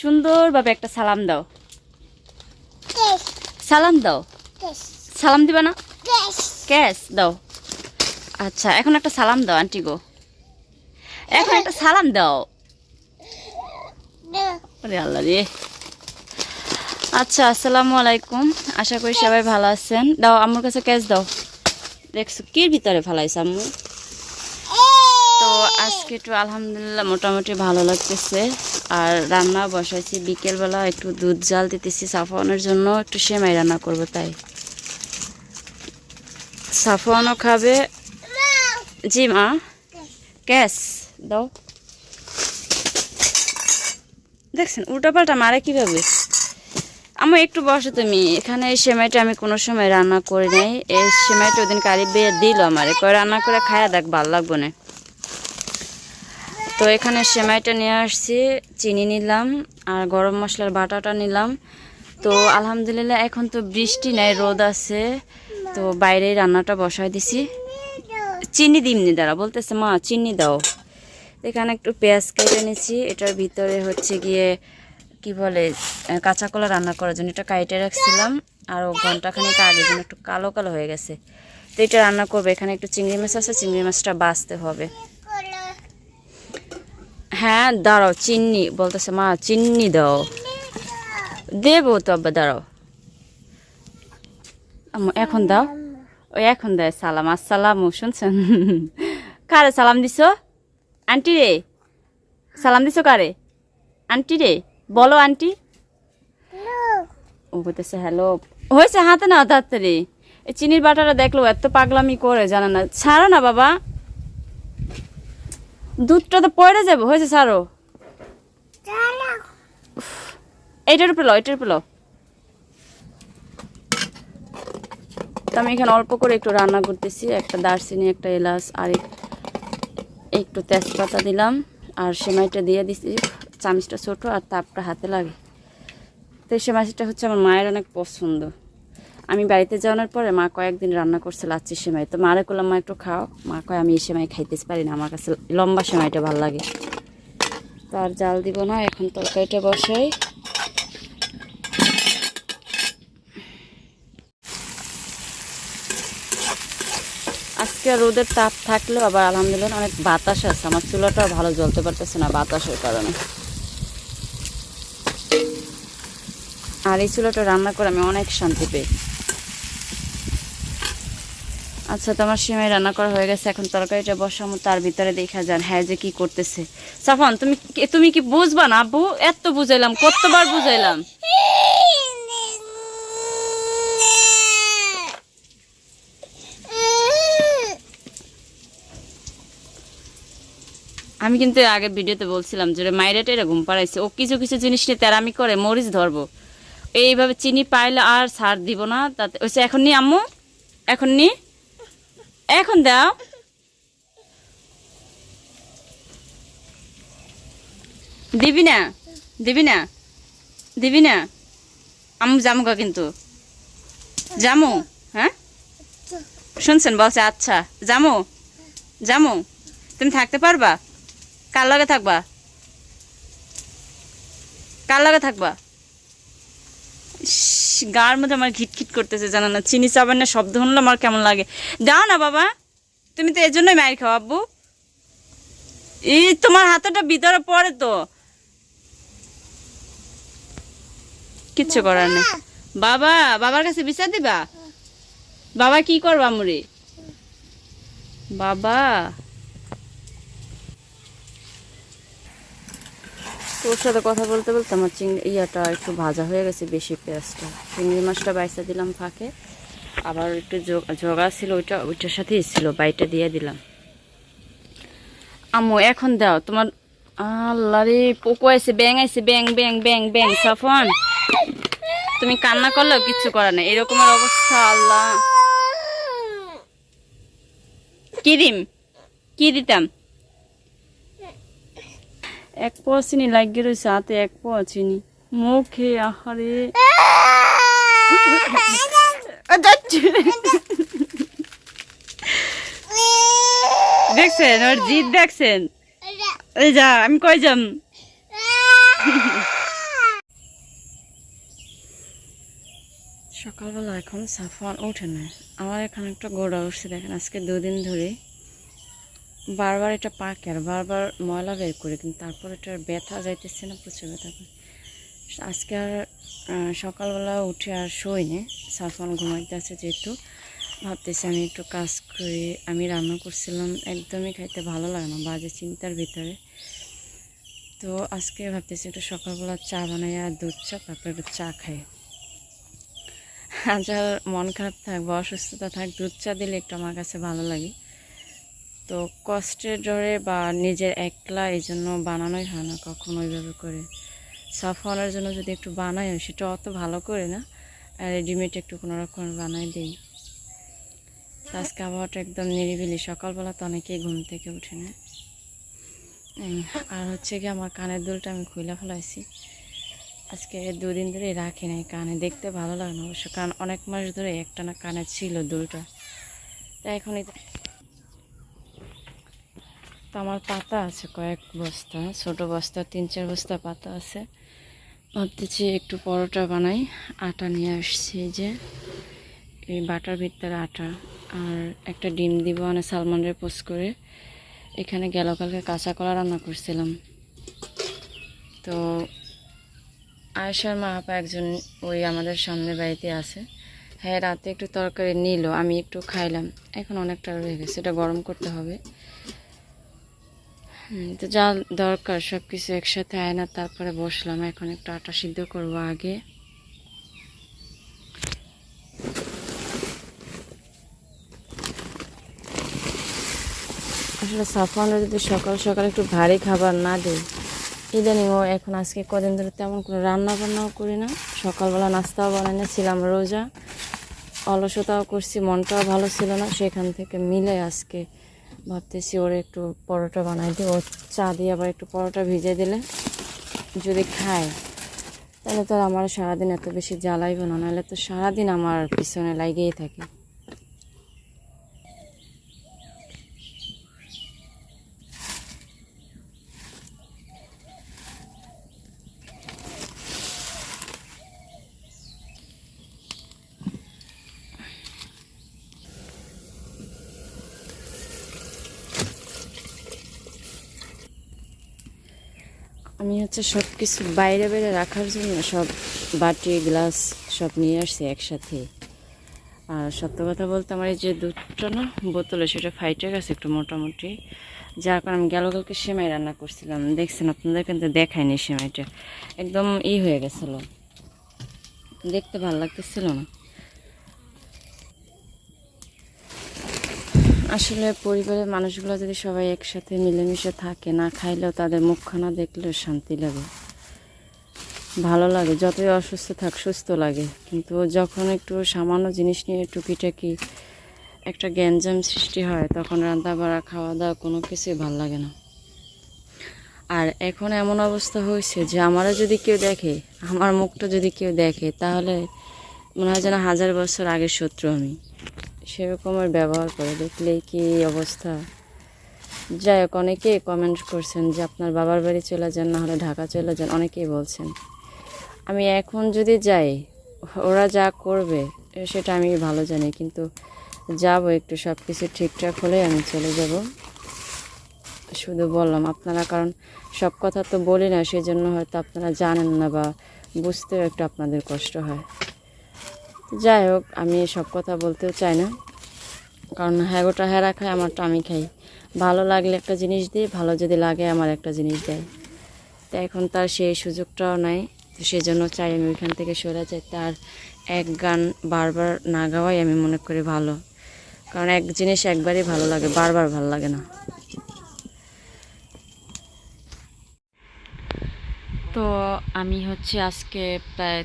সুন্দরভাবে একটা সালাম দাও। সালাম দাও। সালাম দিবা না? ক্যাশ দাও। আচ্ছা এখন একটা সালাম দাও আন্টি গো। এখন একটা সালাম দাও। আরে আল্লাহ রে। আচ্ছা আসসালামু আলাইকুম। আশা করি সবাই ভালো আছেন। দাও আমার কাছে ক্যাশ দাও। দেখছ কি ভিতরে ফালাইছে আম্মু? তো আজকে একটু আলহামদুলিল্লাহ মোটামুটি ভালো লাগতেছে। আর রান্না বসাইছি। বিকেলবেলা একটু দুধ জাল দিতেছি সাফানোর জন্য, একটু সেমাই রান্না করব তাই। সাফানো খাবে। জি মা। ক্যাশ দাও। দেখছেন, উল্টাপাল্টা মারে কীভাবে? আমার একটু বসো তুমি। এখানে এই সেমাইটা আমি কোনো সময় রান্না করি নাই। এই সেমাইটা ওদিন কারি বেয়ে দিল আমারে। কয়, রান্না করে খায়া দেখ, ভালো লাগবো না। তো এখানে সেমাইটা নিয়ে আসছি, চিনি নিলাম আর গরম মশলার বাটাটা নিলাম। তো আলহামদুলিল্লাহ এখন তো বৃষ্টি নাই, রোদ আছে। তো বাইরে রান্নাটা বসায় দিছি। চিনি দিমনি দ্বারা বলতেছে, মা, চিনি দাও। এখানে একটু পেঁয়াজ কেটে নিছি, এটার ভিতরে হচ্ছে গিয়ে, কি বলে কাঁচা কলা রান্না করার জন্য এটা কাইটে রাখছিলাম। আর ঘন্টাখানিক আগে জন্য একটু কালো কালো হয়ে গেছে। তো এটা রান্না করবে, এখানে একটু চিংড়ি মাছ আছে, চিংড়ি মাছটা বাছতে হবে। হ্যাঁ দাঁড়াও, চিন্নি, বলতেছে, মা, চিন্নি দাও। দেবো তো, আব্বা, দাঁড়াও। এখন দাও। ওই এখন দেয় সালাম, আসসালাম, শুনছেন? কারে সালাম দিছ? আন্টি রে। সালাম দিছ কারে? আন্টি রে, বলো আন্টি। ও বলতেছে, হ্যালো। হয়েছে হাতে না, তাড়াতাড়ি। চিনির বাটাটা দেখল, এত পাগলামি করে, জানা না। ছাড়ো না, বাবা। দুধটা তো পড়ে যাবে হয়েছে উফ, এইটার উপরে লও এটার উপরে লও। তো আমি এখানে অল্প করে একটু রান্না করতেছি একটা দারচিনি একটা এলাচ আর একটু তেজপাতা দিলাম আর সেমাইটা দিয়ে দিছি। চামচটা ছোট আর তাপটা হাতে লাগে। তো সেমাইটা হচ্ছে আমার মায়ের অনেক পছন্দ। আমি বাড়িতে যাওয়ার পরে মা কয়েকদিন রান্না করছে লাচ্ছি সেমাই। তো মারে করলাম মা, একটু খাও। মা কয়, আমি এই সেমাই খাইতে পারি না, আমার কাছে লম্বা সেমাইটা ভালো লাগে। তো আর জাল দিব না, এখন তরকারিটা বসাই। আজকে রোদের তাপ থাকলেও আবার আলহামদুলিল্লাহ অনেক বাতাস আছে। আমার চুলাটা ভালো জ্বলতে পারতেছে না বাতাসের কারণে। আর এই চুলাটা রান্না করে আমি অনেক শান্তি পাই আচ্ছা তোমার সিমাই রান্না করা হয়ে গেছে, এখন তরকারিটা বসামো তার ভিতরে দেখা যান হ্যাঁ যে কি করতেছে। সাফান, তুমি তুমি কি বুঝবা না, আব্বু? এত বুঝাইলাম, কতবার বুঝাইলাম? আমি কিন্তু আগের ভিডিওতে বলছিলাম যে মাইরেটা এটা ঘুম পাড়াইছে, ও কিছু কিছু জিনিস নিয়ে তেরামি করে, মরিচ ধরবো। এইভাবে চিনি পাইলে আর সার দিব না, তাতে ওই এখন নি আম্মু? এখন নি? এখন দাও। দিবি না দিবি না দিবি না। আম্মু জামুকা কিন্তু। জামু হ্যাঁ? শুনছেন? বলছে আচ্ছা জামু জামু, তুমি থাকতে পারবা? কার লগে থাকবা? কার লগে থাকবা? গার মধ্যে আমার ঘিটখিট করতেছে জানো না? চিনি চাবেন না শব্দ শুনলে আমার কেমন লাগে। দাও না বাবা। তুমি তো এর জন্যই মায়ের খাও আব্বু। এই তোমার হাতেটা ভিতরে পড়ে তো। কিচ্ছু করার নেই। বাবা বাবার কাছে বিচার দিবা? বাবা কি করবা মুড়ি বাবা। তোর সাথে কথা বলতে বলতে আমার চিংড়ি ইয়াটা একটু ভাজা হয়ে গেছে বেশি পেঁয়াজটা। চিংড়ি মাছটা বাইসা দিলাম ফাঁকে। আবার একটু জোগা ছিল ওইটা, ওইটার সাথেই ছিল, বাইটা দিয়ে দিলাম। আম্মু, এখন দাও, তোমার আল্লাহ রে, পোকো আছে ব্যাং আছে ব্যাং ব্যাং ব্যাং ব্যাং সাফন তুমি কান্না করলেও কিচ্ছু করার নেই এরকমের অবস্থা, আল্লাহ। কি দিম? কি দিতাম? এক পোয়া চিনি লাগিয়ে রয়েছে হাতে এক পোয়া চিনি। মুখে, আহারে। দেখছেন, ওর জিদ দেখছেন? এই যা, আমি কই যাম? সকালবেলা এখন সাফা ওঠে না আমার এখানে একটা গোড়া উঠছে, দেখেন, আজকে দুদিন ধরে। বারবার এটা পাকে আর বারবার ময়লা বের করে, কিন্তু তারপর এটার ব্যথা যাইতেছে না, প্রচুর ব্যথা করে। আজকে আর সকালবেলা উঠে আর শোয়নি সাফওয়ান ঘুমাইতে আছে যেহেতু। ভাবতেছি আমি একটু কাজ করে, আমি রান্না করছিলাম, একদমই খাইতে ভালো লাগে না, বাজে চিন্তার ভিতরে। তো আজকে ভাবতেছি একটু সকালবেলা চা বানাই আর দুধ চা, তারপর একটু চা খাই। আজ আর মন খারাপ থাক বা অসুস্থতা থাক, দুধ চা দিলে একটু আমার কাছে ভালো লাগে। তো কষ্টের ডরে বা নিজের একলা এই জন্য বানানোই হয় না কখনো ওইভাবে করে। সাফ হওয়ার জন্য যদি একটু বানাই সেটা অত ভালো করে না। আর রেডিমেড একটু কোনো রকম বানাই দিই। আজকে আবহাওয়াটা একদম নিরিবিলি। সকালবেলা তো অনেকেই ঘুম থেকে উঠে না। আর হচ্ছে কি আমার কানের দুলটা আমি খুলে ফেলাইছি। আজকে দুদিন ধরে রাখি নাই কানে। দেখতে ভালো লাগে না অবশ্য। কারণ অনেক মাস ধরে একটা না কানে ছিল দুলটা। তো আমার পাতা আছে, কয়েক বস্তা, ছোট বস্তা, তিন, চার বস্তা পাতা আছে। ভাবতেছি একটু পরোটা বানাই, আটা নিয়ে আসছি যে। এই বাটার ভিতরে আটা, আর একটা ডিম দিব মানে সালমনের পোস্ট করে। এখানে গেল কালকে কাঁচা কলা রান্না করছিলাম। তো আয়েশার মা আপা একজন ওই আমাদের সামনে বাড়িতে আছে। হ্যাঁ রাতে একটু তরকারি নিল, আমি একটু খাইলাম। এখন অনেকটা রয়ে গেছে, এটা গরম করতে হবে। তো যা দরকার সব কিছু একসাথে আয় না, তারপরে বসলাম। এখন একটু আটা সিদ্ধ করব আগে। আসলে সাফওয়ানরা যদি সকাল সকাল একটু ভারী খাবার না দেয়, ইদানিং ও এখন আজকে কদিন ধরে তেমন কোনো রান্না বান্নাও করি না। সকালবেলা নাস্তাও বানাই না, ছিলাম রোজা। অলসতাও করছি, মনটাও ভালো ছিল না, সেখান থেকে মিলে আজকে ভাবতেছি ওর একটু পরোটা বানাই দিই ওর চা দিয়ে আবার একটু পরোটা ভিজে দিলে যদি খায়, তাহলে তো আমার সারাদিন এত বেশি জ্বালাইব না, নাহলে তো সারাদিন আমার পিছনে লাগিয়েই থাকে। আমি হচ্ছে সব কিছু বাইরে বাইরে রাখার জন্য সব বাটি, গ্লাস সব নিয়ে আসছি একসাথে। আর সত্য কথা বলতে আমার এই যে দুধটা না, বোতলে সেটা ফাইটে গেছে একটু মোটামুটি। যার কারণে আমি গেল কালকে সেমাই রান্না করছিলাম। দেখছেন, আপনাদের কিন্তু দেখায়নি সেমাইটা। একদম ই হয়ে গেছিল। দেখতে ভালো লাগতেছিল না। আসলে পরিবারের মানুষগুলো যদি সবাই একসাথে মিলেমিশে থাকে, না খাইলেও তাদের মুখখানা দেখলেও শান্তি লাগে। ভালো লাগে, যতই অসুস্থ থাক, সুস্থ লাগে। কিন্তু যখন একটু সামান্য জিনিস নিয়ে টুকিটাকি একটা গ্যাঞ্জাম সৃষ্টি হয়, তখন রান্না বাড়া খাওয়া দাওয়া কোনো কিছুই ভালো লাগে না। আর এখন এমন অবস্থা হয়েছে যে আমারও যদি কেউ দেখে, আমার মুখটা যদি কেউ দেখে, তাহলে মনে হয় যেন হাজার বছর আগের শত্রু আমি। সেরকমের ব্যবহার করে দেখলে কি অবস্থা? যাই হোক, অনেকেই কমেন্ট করছেন যে আপনার বাবার বাড়ি চলে যান, না হলে ঢাকা চলে যান, অনেকেই বলছেন। আমি এখন যদি যাই, ওরা যা করবে, সেটা আমি ভালো জানি, কিন্তু যাব একটু সব কিছু ঠিকঠাক হলে আমি চলে যাব। শুধু বললাম আপনারা, কারণ সব কথা তো বলি না সেই জন্য হয়তো আপনারা জানেন না বা বুঝতেও একটু আপনাদের কষ্ট হয়। যাই হোক, আমি সব কথা বলতেও চাই না। কারণ হ্যাগোটা হ্যারা খায় আমারটা আমি খাই। ভালো লাগলে একটা জিনিস দিই, ভালো যদি লাগে আমার একটা জিনিস দেয়। তো এখন তার সেই সুযোগটাও নাই। তো সেজন্য চাই আমি ওইখান থেকে সরে যাই। তার এক গান বারবার না গাওয়াই আমি মনে করি ভালো। কারণ এক জিনিস একবারই ভালো লাগে, বারবার ভালো লাগে না। তো আমি হচ্ছে আজকে প্রায়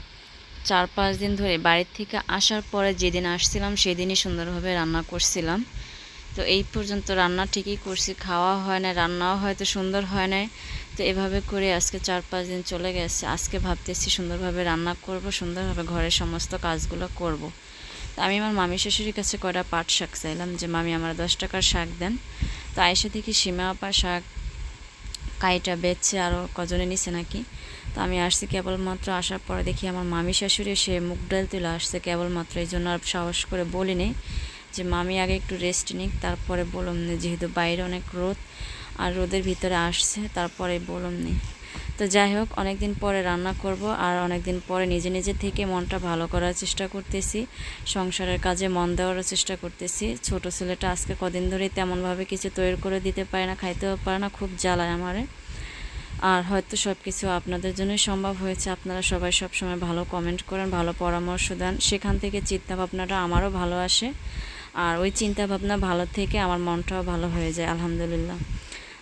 চার পাঁচ দিন ধরে বাড়ির থেকে আসার পরে যেদিন আসছিলাম সেদিনই সুন্দরভাবে রান্না করছিলাম। তো এই পর্যন্ত রান্না ঠিকই করছি, খাওয়া হয় না রান্নাও হয়তো সুন্দর হয় না তো এভাবে করে আজকে চার পাঁচ দিন চলে গেছে। আজকে ভাবতেছি সুন্দরভাবে রান্না করব, সুন্দরভাবে ঘরের সমস্ত কাজগুলো করব। তো আমি আমার মামি শাশুড়ির কাছে কটা পাট শাক চাইলাম যে, মামি, আমার দশ টাকার শাক দেন। তো আয়সা দেখি সীমা আপা শাক, কাইটা বেচছে আরও কজনে নিছে নাকি। তো আমি আসছি কেবলমাত্র, আসার পরে দেখি আমার মামি শাশুড়ি সে মুখ ডাল তুলে আসছে কেবলমাত্র, এই জন্য আর সাহস করে বলিনি যে মামি আগে একটু রেস্ট নিক, তারপরে বললাম যেহেতু বাইরে অনেক রোদ আর রোদের ভিতরে আসছে, তারপরে বললাম নি। তো যাই হোক অনেক দিন পরে রান্না করব আর অনেক দিন পরে নিজে নিজে থেকে মনটা ভালো করার চেষ্টা করতেছি, সংসারের কাজে মন দেওয়ার চেষ্টা করতেছি। ছোট ছেলেটা আজকে কদিন ধরেই তেমনভাবে কিছু তৈরি করে দিতে পারে না, খাইতেও পারে না, খুব জ্বালায় আমারে। আর হয়তো সব কিছু আপনাদের জন্যই সম্ভব হয়েছে। আপনারা সবাই সব সময় ভালো কমেন্ট করেন, ভালো পরামর্শ দেন। সেখান থেকে চিন্তা ভাবনাটা আমারও ভালো আসে। আর ওই চিন্তা ভাবনা ভালো থেকে আমার মনটাও ভালো হয়ে যায়, আলহামদুলিল্লাহ।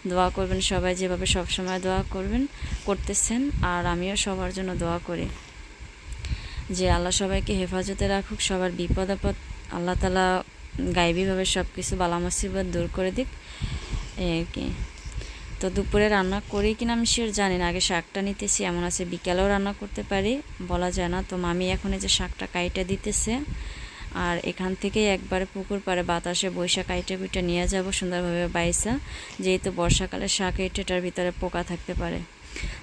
দোয়া করবেন সবাই যেভাবে সব সময় দোয়া করবেন, করতেছেন। আর আমিও সবার জন্য দোয়া করি। যে আল্লাহ সবাইকে হেফাজতে রাখুক, সবার বিপদ আপদ আল্লাহ তালা গাইবীভাবে সব কিছু বালা মুসিবত দূর করে দিক। এই আর কি? তো দুপুরে রান্না করি কিনা আমি শিওর জানি না। আগে শাকটা নিতেছি, এমন আছে বিকেলেও রান্না করতে পারি, বলা যায় না। তো মামি এখন এই যে শাকটা কাইটা দিতেছে, আর এখান থেকেই একবারে পুকুর পাড়ে বাতাসে বৈশাখ কাইটে কুইটে নিয়ে যাব সুন্দরভাবে বাইসা, যেহেতু বর্ষাকালে শাক এটার ভিতরে পোকা থাকতে পারে।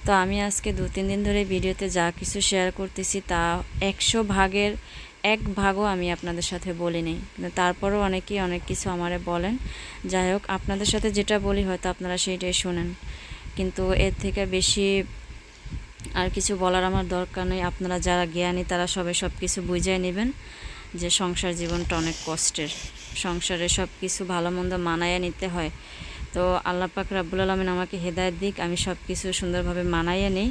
তো আমি আজকে দু তিন দিন ধরে ভিডিওতে যা কিছু শেয়ার করতেছি তা একশো ভাগের এক ভাগও আমি আপনাদের সাথে বলিনি কিন্তু তারপরেও অনেকেই অনেক কিছু আমারে বলেন। যাই হোক, আপনাদের সাথে যেটা বলি হয়তো আপনারা সেইটাই শোনেন। কিন্তু এর থেকে বেশি আর কিছু বলার আমার দরকার নেই। আপনারা যারা জ্ঞানী, তারা সবে সব কিছু বুঝিয়ে নেবেন যে সংসার জীবনটা অনেক কষ্টের। সংসারে সব কিছু ভালো মন্দ মানাইয়া নিতে হয়। তো আল্লাহ পাক আলমিন আমাকে হেদায়ত দিক। আমি সব কিছু সুন্দরভাবে মানাইয়া নিই।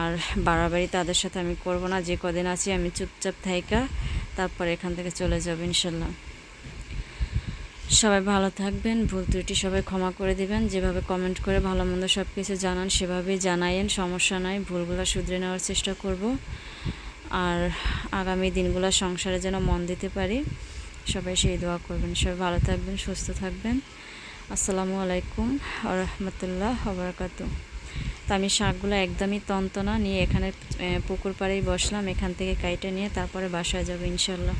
আর বাড়াবাড়ি তাদের সাথে আমি করব না। যে কদিন আছি আমি চুপচাপ থাইকা, তারপর এখান থেকে চলে যাব ইনশাল্লাহ। সবাই ভালো থাকবেন, ভুল ত্রুটি সবাই ক্ষমা করে দিবেন। যেভাবে কমেন্ট করে ভালো মন্দ সব কিছু জানান, সেভাবেই জানাইয়েন, সমস্যা নাই। ভুলগুলো শুধরে নেওয়ার চেষ্টা করব। আর আগামী দিনগুলো সংসারে যেন মন দিতে পারি, সবাই সেই দোয়া করবেন। সবাই ভালো থাকবেন, সুস্থ থাকবেন। আসসালামু আলাইকুম রহমতুল্লাহ হবরকাত তো আমি শাকগুলো একদমই তন্তনা নিয়ে এখানে পুকুর পাড়েই বসলাম, এখান থেকে কাইটে নিয়ে তারপরে বাসায় যাব ইনশাল্লাহ।